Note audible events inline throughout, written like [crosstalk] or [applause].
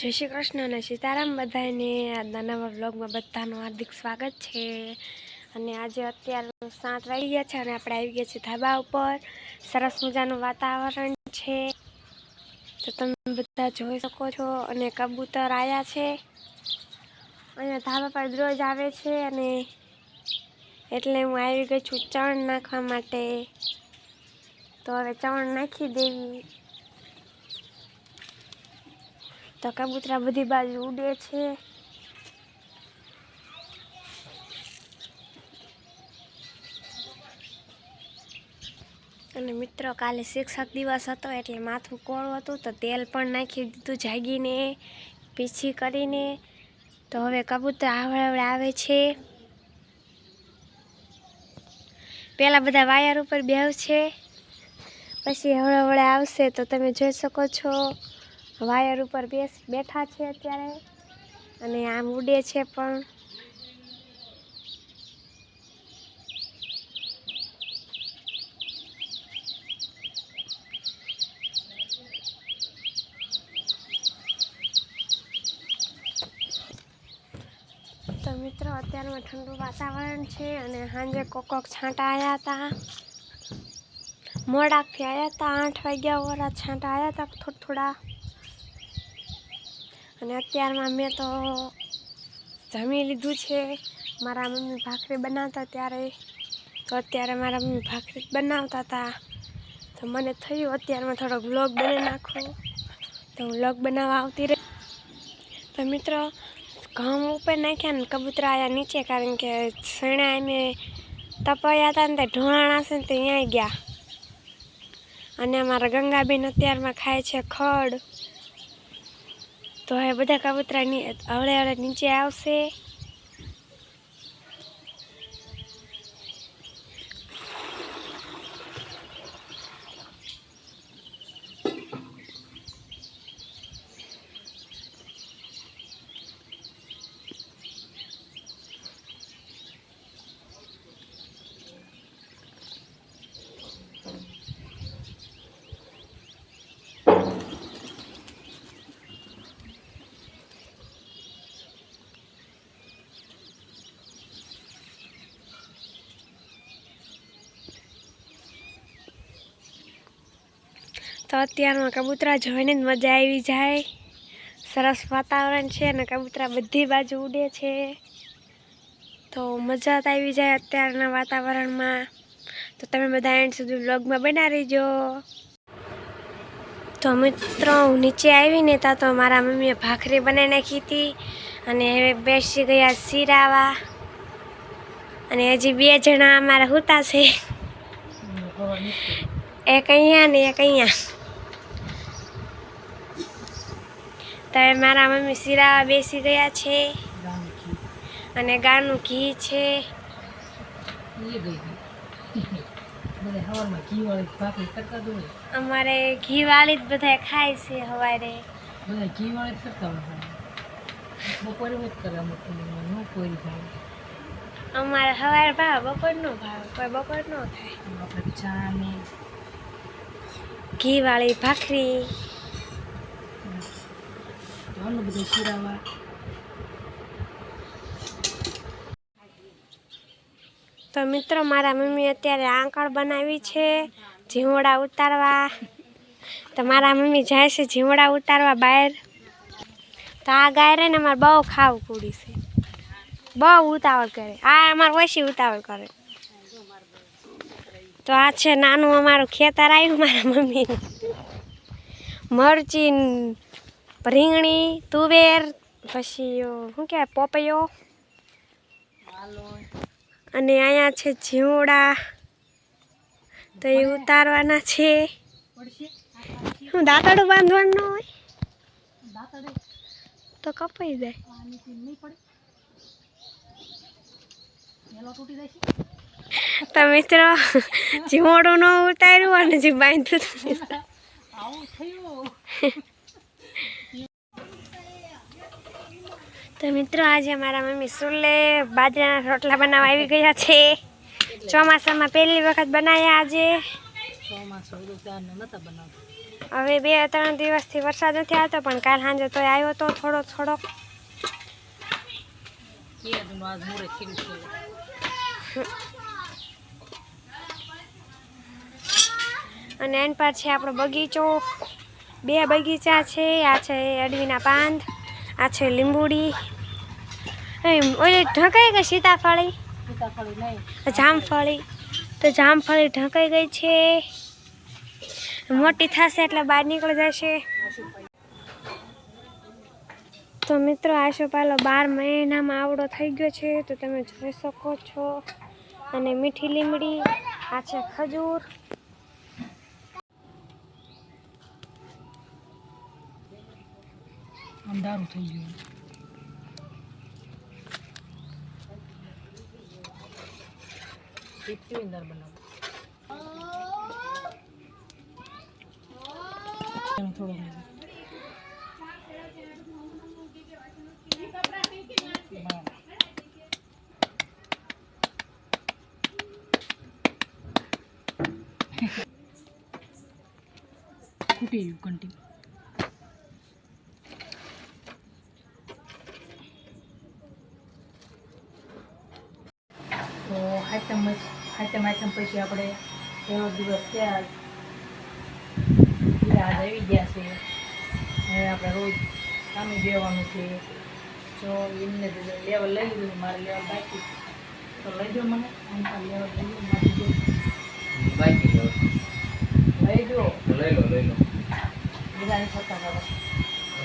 જય શ્રી કૃષ્ણ અને સીતારામ બધાને આજના નવા બ્લોગમાં બધાનું હાર્દિક સ્વાગત છે. અને આજે અત્યારે સાત વાગી ગયા છે અને આપણે આવી ગયા છીએ ધાબા ઉપર. સરસ મજાનું વાતાવરણ છે. તો તમે બધા જોઈ શકો છો અને કબૂતર આવ્યા છે. અહીંયા ધાબા પર રોજ આવે છે અને એટલે હું આવી ગઈ છું ચણ નાખવા માટે. તો હવે ચણ નાખી દેવી. તો કબૂતરા બધી બાજુ ઉડે છે. અને મિત્રો, કાલે શિક્ષક દિવસ હતો એટલે માથું કોળું હતું તો તેલ પણ નાખી દીધું જાગીને, પીછી કરીને. તો હવે કબૂતર આવડે આવે છે. પહેલાં બધા વાયર ઉપર બેવ છે. પછી હવળે આવશે તો તમે જોઈ શકો છો. વાયર ઉપર બેસ, બેઠા છે અત્યારે. અને આમ ઉડે છે પણ. તો મિત્રો, અત્યારમાં ઠંડુ વાતાવરણ છે અને સાંજે કોક કોક છાંટા આવ્યા હતા મોડાકથી આવ્યા હતા આઠ વાગ્યા વાળા છાંટા આવ્યા હતા થોડા થોડા અને અત્યારમાં મેં તો જમી લીધું છે. મારા મમ્મી ભાખરી બનાવતા ત્યારે. તો અત્યારે મારા મમ્મી ભાખરી બનાવતા હતા. તો મને થયું અત્યારમાં થોડોક વ્લોગ બની નાખું. તો હું વ્લોગ બનાવવા આવતી રહી. તો મિત્રો, ઘઉં ઉપર નાખ્યા ને કબૂતરા આવ્યા નીચે કારણ કે સણા અમે તપાયા હતા ને તે ઢોળાણા છે ને તે અહીંયા ગયા. અને અમારા ગંગાબેન અત્યારમાં ખાય છે ખડ. તો હવે બધા કબૂતરા આવડે હવળે નીચે આવશે. તો અત્યારમાં કબૂતરા જોઈને જ મજા આવી જાય. સરસ વાતાવરણ છે અને કબૂતરા બધી બાજુ ઉડે છે. તો મજા જ આવી જાય અત્યારના વાતાવરણમાં. તો તમે બધા એન્ડ સુધી વ્લોગમાં બના જો તો મિત્રો હું નીચે આવીને તા તો મારા મમ્મીએ ભાખરી બનાવી નાખી હતી અને હવે બેસી ગયા શીરાવા. અને હજી બે જણા અમારા હુતા છે. એક અહીંયા ને એક અહીંયા. તો હવે મારા મમ્મી શીરા બેસી ગયા છે. અને ગાનું ઘી છે. અમારે ઘી વાળી જ બધા ખાય છે સવારે અમારે સવારે ભાવ બપોરનો ભાવ કોઈ બપોર નો થાય. ઘી વાળી ભાખરી. તો મિત્રો, મારા મમ્મી અત્યારે આંકળ બનાવી છે જીવડા ઉતારવા. તો મારા મમ્મી જાય છે જીવડા ઉતારવા બહાર. તો આ ગાય રે ને અમારે બહુ ખાવ કુડી છે. બહુ ઉતાવળ કરે. આ અમારે ઓછી ઉતાવળ કરે. તો આ છે નાનું અમારું ખેતર આવ્યું મારા મમ્મી મરચી રીંગણી, તુવેર, પછી શું કહેવાય, પોપૈયો. અને અહીંયા છે જીવડા. તો એ ઉતારવાના છે. શું, દાંતડું બાંધવાનું હોય? તો કપાઈ જાય. તો મિત્રો, જીવડું ન ઉતાર્યું અને જે બાંધ્યું. તો મિત્રો, આજે મારા મમ્મી સુલે બાજરાના રોટલા બનાવવા આવી ગયા છે. ચોમાસામાં પહેલી વખત બનાવ્યા આજે. હવે બે ત્રણ દિવસથી વરસાદ નથી આવતો, પણ કાલ સાંજે તોય આવ્યો તો થોડો છે અને એન પર છે આપણો બગીચો. બે બગીચા છે, આ છે અડવીના પાંદ, આ છે લીંબુડી. ઓલી ઢંકાઈ ગઈ સીતાફળી? જામફળી. તો જામફળી ઢંકાઈ ગઈ છે. મોટી થશે એટલે બહાર નીકળી જશે. તો મિત્રો આશોપાલો બાર મહિનામાં આવડો થઈ ગયો છે. તો તમે જોઈ શકો છો. અને મીઠી લીમડી આ છે ખજૂર. અંધારું થઈ ગયું. ટીપકી અંદર બનાવો થોડું. ફૂટી ગયું કંટી તો હાઈટમ જ હાઈટમ આઈટમ પછી આપણે એવો દિવસ થયા. આજ આવી ગયા છે. હવે આપણે રોજ કામે બેવાનું છે. જો એમને લેવલ લઈ લીધું મારે લેવલ બાકી તો લઈ દો મને. તો લેવલ લઈ લો મારી બાકી લો લઈ દો લઈ લો લઈ લો. હીરાની થતા કરો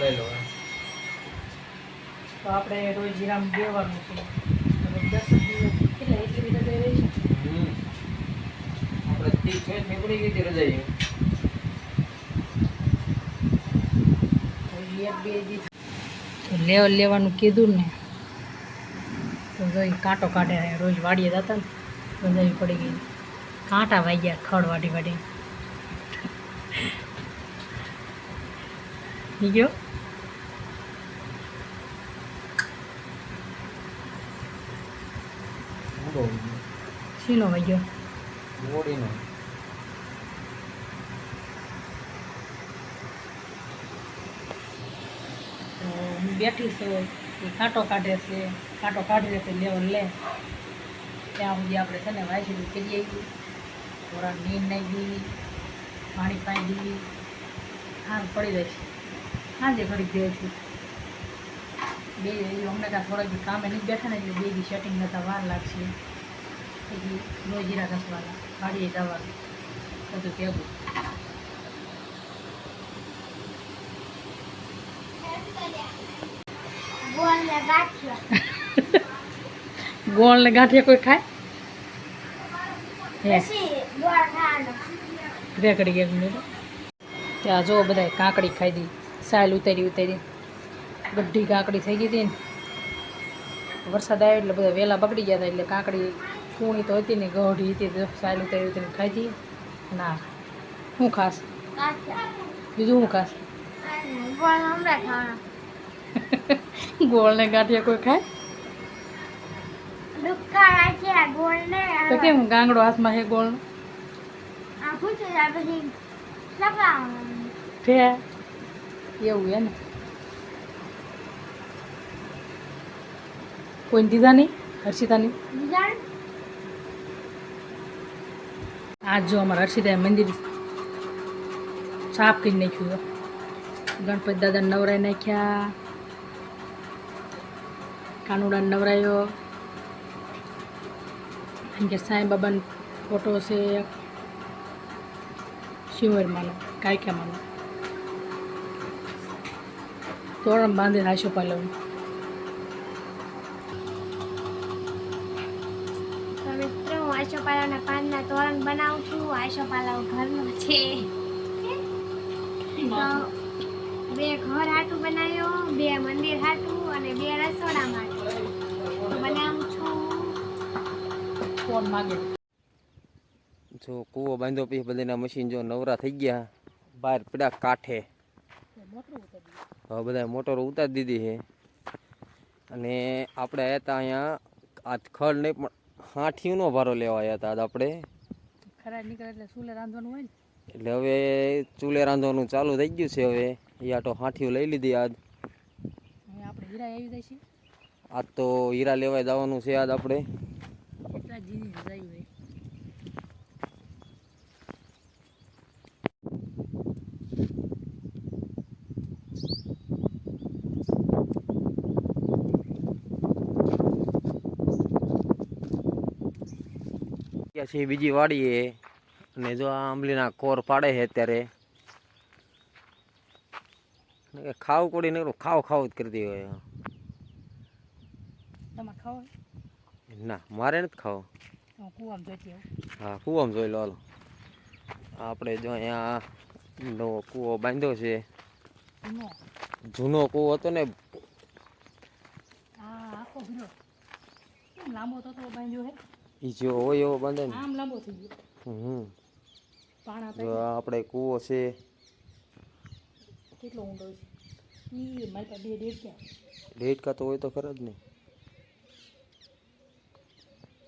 લઈ લો. તો આપણે રોજ હીરામ બેવાનું છે. દસ દિવસ કેટલા એટલી રજા રહી છે. રજાઈ. લેવાનું કીધું ને, તો જોઈ કાંટો કાઢે, રોજ વાડીએ જતા ને તો જોઈ પડી ગઈ. કાંટા વાગ્યા ખડ વાટી વાટી ગયો? શીનો વાગ્યો? મોડીનો તો હું બેઠી છું કાંટો કાઢે છે કાંટો કાઢી છે લેવલ લે. ત્યાં સુધી આપણે છે ને વાંચી કરી આવી થોડા નીંદ નાખી પાણી પાઈ દીધી હાર પડી જાય છે. સાંજે ઘડી ગયો છું. બે અમને ત્યાં થોડાક દી કામે નહીં બેઠા ને એટલે બે બી સેટિંગ નતા, વાર લાગશે. પછી રોજ જીરા ઘસવાના. ગાડીએ દવા બધું ભેગું. ગોળ ને ગાંઠિયા કોઈ ખાય? હે. રેકડી એક મિનિટ ત્યાં જો બધા કાકડી ખાઈ દી સાયલ ઉતારી ઉતારી. બધી કાકડી થઈ ગઈ હતી ને. વરસાદ આવ્યો એટલે બધા વહેલા બગડી ગયા હતા એટલે કાકડી કૂણી તો હતી ને ગઢી હતી તો સાયલ ઉતારી ખાધી ના શું ખાસ? બીજું શું ખાસ? [laughs] ગોળ ને ગાંઠિયા કોઈ ખાય? કેમ ગાંગડો હાથમાં છે ગોળ એવું એને કોઈ દીધા નહીં? હર્ષિતાની? આજ જો અમારા હર્ષિતાએ મંદિર સાફ કરી નાખ્યું ગણપતિ દાદા નવરાઈ નાખ્યા. કાનુડા નવરાયો. કે સાંઈ બાબાનો ફોટો છે શિવરમાંનો કાયકામાંનો તોરણ બાંધી હાશો પાલવ તો મિત્રો હું આશોપાલાના પાનના તોરણ બનાવું છું. આશોપાલાવ ઘરનો છે. તો બે ઘર હાટું બનાવ્યો બે મંદિર હાટું અને બે રસોડા માટે. બનાવું છું. જો કૂવો બાંધો પછી બધાના મશીન જો નવરા થઈ ગયા. બહાર પડ્યા કાંઠે. હવે બધા મોટરો ઉતારી દીધી છે. અને આપણે હતા અહીંયા આ ખડ નહીં પણ હાથીનો ભારો લેવા આવ્યા હતા આપણે. ખરાબ નીકળે એટલે ચૂલે રાંધવાનું હોય ને? એટલે હવે ચૂલે રાંધવાનું ચાલુ થઈ ગયું છે હવે. એ આટો હાંઠીઓ લઈ લીધી આજ. આપણે હીરા આવી જાય છે. આજ તો હીરા લેવાય જવાનું છે આજ આપણે. કેટલા જીની જાય હોય ગયા છે બીજી વાડીએ. અને જો આ આંબલીના કોર પાડે છે અત્યારે. ખાવ કોડી નીકળું ખાવ ખાવ જ કરતી હોય. ના મારે નથી ખાવ. હું કૂવામાં જોઈ લો હાલો. આપણે જો અહીંયા નવો કૂવો બાંધ્યો છે. જૂનો? કૂવો હતો ને. લાંબો તો તો બાંધ્યો હે? એ જો હોય એવો બાંધે ને આમ લાંબો થઈ ગયો. હમ. પાણા જો આપણે કૂવો છે. કેટલો ઊંડો છે. ઈ મારી પાસે બે ડેઢ ક્યાં ડેટકા તો હોય તો ખરા જ ને.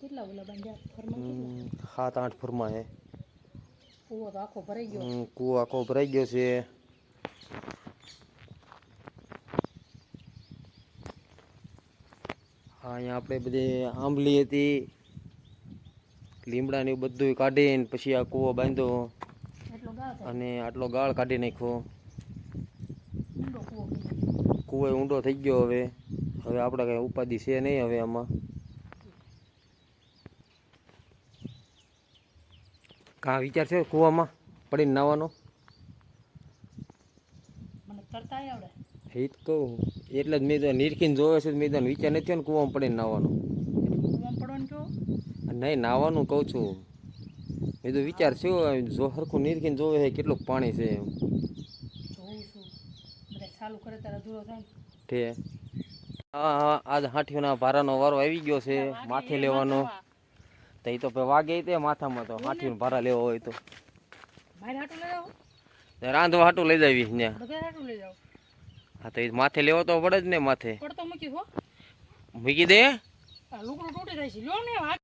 કેટલા ઓલા બાંધ્યા? ફરમા સાત આઠ ફરમા હે. કૂવો તો આખો ભરાઈ ગયો. કૂવો આખો ભરાઈ ગયો છે. હા અહીંયા આપણે બધી આંબલી હતી. લીમડાને એવું બધું કાઢીને પછી આ કૂવો બાંધ્યો અને આટલો ગાળ કાઢી નાખ્યો. કૂવો ઊંડો થઈ ગયો હવે. હવે આપણે કઈ ઉપાધિ છે નહીં હવે આમાં. કા વિચાર છે કૂવામાં પડીને નાવાનો? એ જ કહું. એટલે જ મેં તો નીરખીને જોવે છે મેં તો વિચાર નથી ને કૂવામાં પડીને નાવાનો. નહીં નાવાનું કહું છું. મેં તો વિચાર શું જો સરખું નીરખીને જોવે છે કેટલું પાણી છે એમ. ને. હા હા આજ હાઠીઓના ભારાનો વારો આવી ગયો છે માથે લેવાનો. તો એ તો વાગે તે માથામાં તો હાંઠીનો ભારા લેવો હોય તો. રાંધો હાટું લઈ આવો. રાંધવા હાટું લઈ જાવી જાઓ. હા તો એ માથે લેવો તો પડે જ ને માથે. મૂકી દે?